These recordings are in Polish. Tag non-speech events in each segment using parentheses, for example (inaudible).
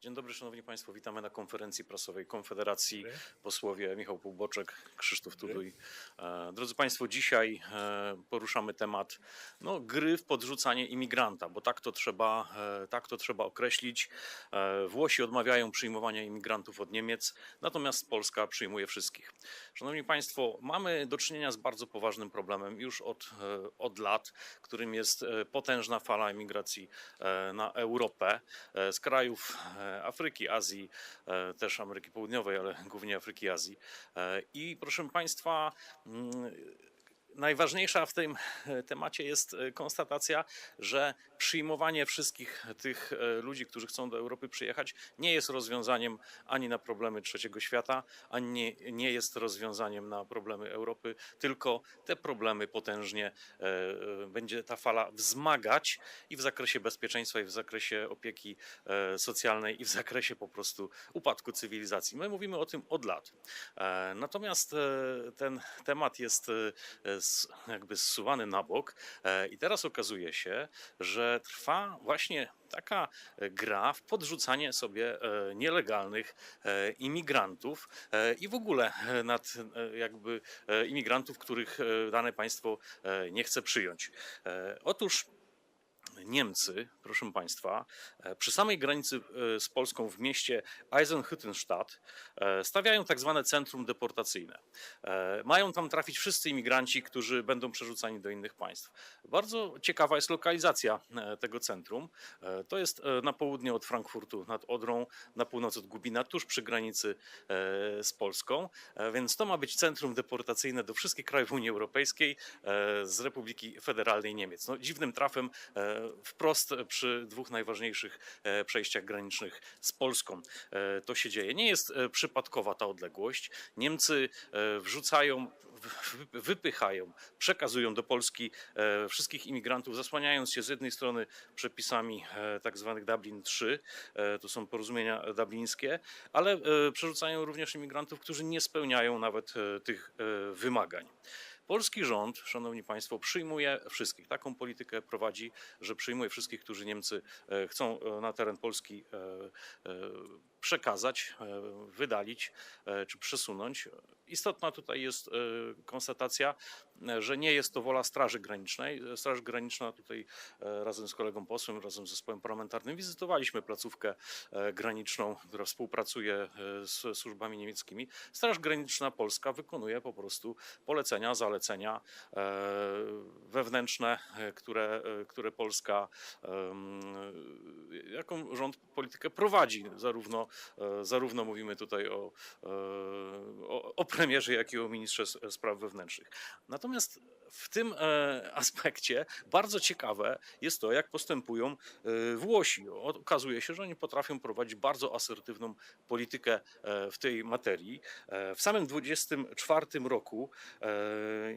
Dzień dobry, szanowni państwo. Witamy na konferencji prasowej Konfederacji. Posłowie Michał Półboczek, Krzysztof Tuduj. E, Drodzy państwo, dzisiaj e, poruszamy temat no, gry w podrzucanie imigranta, bo tak to trzeba, e, tak to trzeba określić. Włosi odmawiają przyjmowania imigrantów od Niemiec, natomiast Polska przyjmuje wszystkich. Szanowni państwo, mamy do czynienia z bardzo poważnym problemem już od, od lat, którym jest potężna fala emigracji na Europę z krajów Afryki, Azji, e, też Ameryki Południowej, ale (laughs) głównie Afryki, Azji. E, I proszę Państwa, mm, Najważniejsza w tym (laughs) temacie jest e, konstatacja, że przyjmowanie wszystkich tych e, ludzi, którzy chcą do Europy przyjechać, nie jest rozwiązaniem ani na problemy trzeciego świata, ani nie, jest rozwiązaniem na problemy Europy, tylko te problemy potężnie e, e, będzie ta fala wzmagać i w zakresie bezpieczeństwa, i w zakresie opieki socjalnej, i w zakresie po prostu upadku cywilizacji. My mówimy o tym od lat. Natomiast ten temat jest jakby zsuwany na bok i teraz okazuje się, że trwa właśnie taka e, gra w podrzucanie sobie e, nielegalnych e, imigrantów i w ogóle nad jakby imigrantów, których dane państwo nie chce przyjąć. Otóż Niemcy, proszę Państwa, e, przy samej granicy e, z Polską w mieście Eisenhüttenstadt e, stawiają tak zwane centrum deportacyjne. Mają tam trafić wszyscy imigranci, którzy będą przerzucani do innych państw. Bardzo ciekawa jest lokalizacja tego centrum. To jest na południe od Frankfurtu nad Odrą, na północ od Gubina, tuż przy granicy z Polską. Więc to ma być centrum deportacyjne do wszystkich krajów Unii Europejskiej z Republiki Federalnej Niemiec. No, dziwnym trafem wprost przy dwóch najważniejszych e, przejściach granicznych z Polską e, to się dzieje. Nie jest e, przypadkowa ta odległość. Niemcy wrzucają, wy- wypychają, przekazują do Polski wszystkich imigrantów, zasłaniając się z jednej strony przepisami e, tak Dublin 3, e, to są porozumienia dublińskie, ale przerzucają również imigrantów, którzy nie spełniają nawet tych wymagań. Polski rząd, szanowni państwo, przyjmuje wszystkich. Taką politykę prowadzi, że przyjmuje wszystkich, którzy Niemcy e, chcą e, na teren Polski e, przekazać, e, wydalić e, czy przesunąć. Istotna tutaj jest e, konstatacja, że nie jest to wola Straży Granicznej. Straż Graniczna tutaj razem z kolegą posłem, razem z zespołem parlamentarnym wizytowaliśmy placówkę graniczną, która współpracuje z służbami niemieckimi. Straż Graniczna Polska wykonuje po prostu polecenia, zalecenia wewnętrzne, które, które Polska, jaką rząd politykę prowadzi. Zarówno, zarówno mówimy tutaj o, e, o, o premierze, jak i o ministrze spraw wewnętrznych. Natomiast w tym e, aspekcie bardzo ciekawe jest to, jak postępują e, Włosi. Okazuje się, że oni potrafią prowadzić bardzo asertywną politykę e, w tej materii. E, W samym 24 roku e,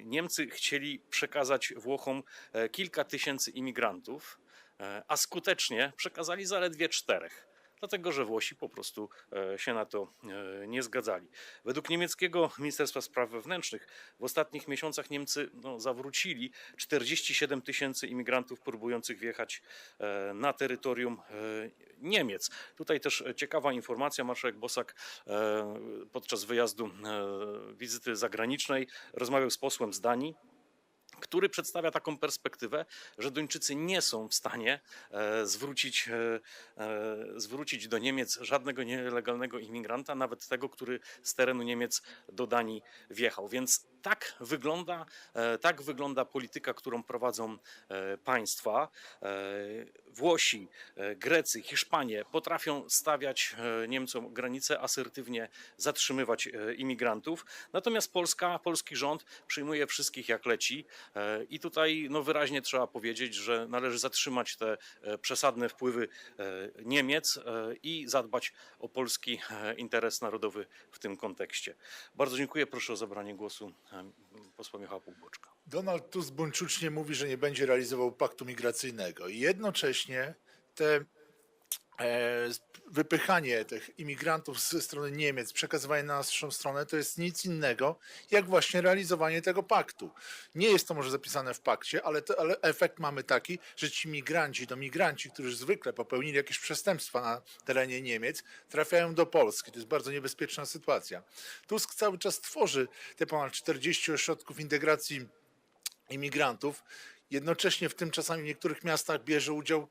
Niemcy chcieli przekazać Włochom e, kilka tysięcy imigrantów, e, a skutecznie przekazali zaledwie czterech. Dlatego, że Włosi po prostu e, się na to e, nie zgadzali. Według niemieckiego Ministerstwa Spraw Wewnętrznych w ostatnich miesiącach Niemcy no, zawrócili 47 tysięcy imigrantów próbujących wjechać e, na terytorium Niemiec. Tutaj też ciekawa informacja. Marszałek Bosak podczas wyjazdu wizyty zagranicznej rozmawiał z posłem z Danii który przedstawia taką perspektywę, że Duńczycy nie są w stanie e, zwrócić, e, e, zwrócić do Niemiec żadnego nielegalnego imigranta, nawet tego, który z terenu Niemiec do Danii wjechał. Więc tak wygląda, e, tak wygląda polityka, którą prowadzą e, państwa. E, Włosi, Grecy, Hiszpanie potrafią stawiać Niemcom granice, asertywnie zatrzymywać imigrantów. Natomiast Polska, polski rząd przyjmuje wszystkich jak leci. I tutaj no, wyraźnie trzeba powiedzieć, że należy zatrzymać te przesadne wpływy Niemiec i zadbać o polski interes narodowy w tym kontekście. Bardzo dziękuję. Proszę o zabranie głosu posła Michała Półboczka. Donald Tusk buńczucznie mówi, że nie będzie realizował paktu migracyjnego i jednocześnie te wypychanie tych imigrantów ze strony Niemiec, przekazywanie na naszą stronę, to jest nic innego, jak właśnie realizowanie tego paktu. Nie jest to może zapisane w pakcie, ale, to, ale efekt mamy taki, że ci migranci, to migranci, którzy zwykle popełnili jakieś przestępstwa na terenie Niemiec, trafiają do Polski. To jest bardzo niebezpieczna sytuacja. Tusk cały czas tworzy te ponad 40 ośrodków integracji imigrantów. Jednocześnie w tym czasami w niektórych miastach bierze udział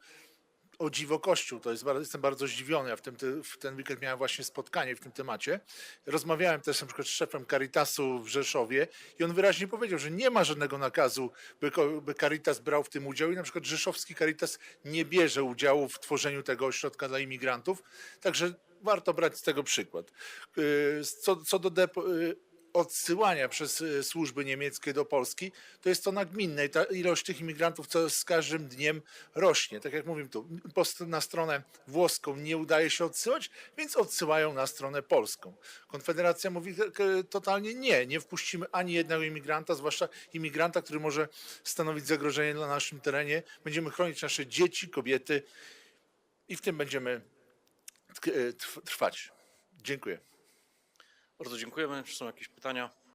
o dziwo Kościół. To jest, jestem bardzo zdziwiony. Ja w, tym, ty- w ten weekend miałem właśnie spotkanie w tym temacie. Rozmawiałem też na przykład z szefem Caritasu w Rzeszowie i on wyraźnie powiedział, że nie ma żadnego nakazu, by, by Caritas brał w tym udział i na przykład rzeszowski Caritas nie bierze udziału w tworzeniu tego ośrodka dla imigrantów. Także warto brać z tego przykład. Yy, Co, co do depo, yy, odsyłania przez y, służby niemieckie do Polski, to jest to nagminne i ta ilość tych imigrantów co z każdym dniem rośnie. Tak jak mówimy tu, na stronę włoską nie udaje się odsyłać, więc odsyłają na stronę polską. Konfederacja mówi e, totalnie nie, nie wpuścimy ani jednego imigranta, zwłaszcza imigranta, który może stanowić zagrożenie na naszym terenie. Będziemy chronić nasze dzieci, kobiety i w tym będziemy e, trw- trwać. Dziękuję. Bardzo dziękujemy. Czy są jakieś pytania?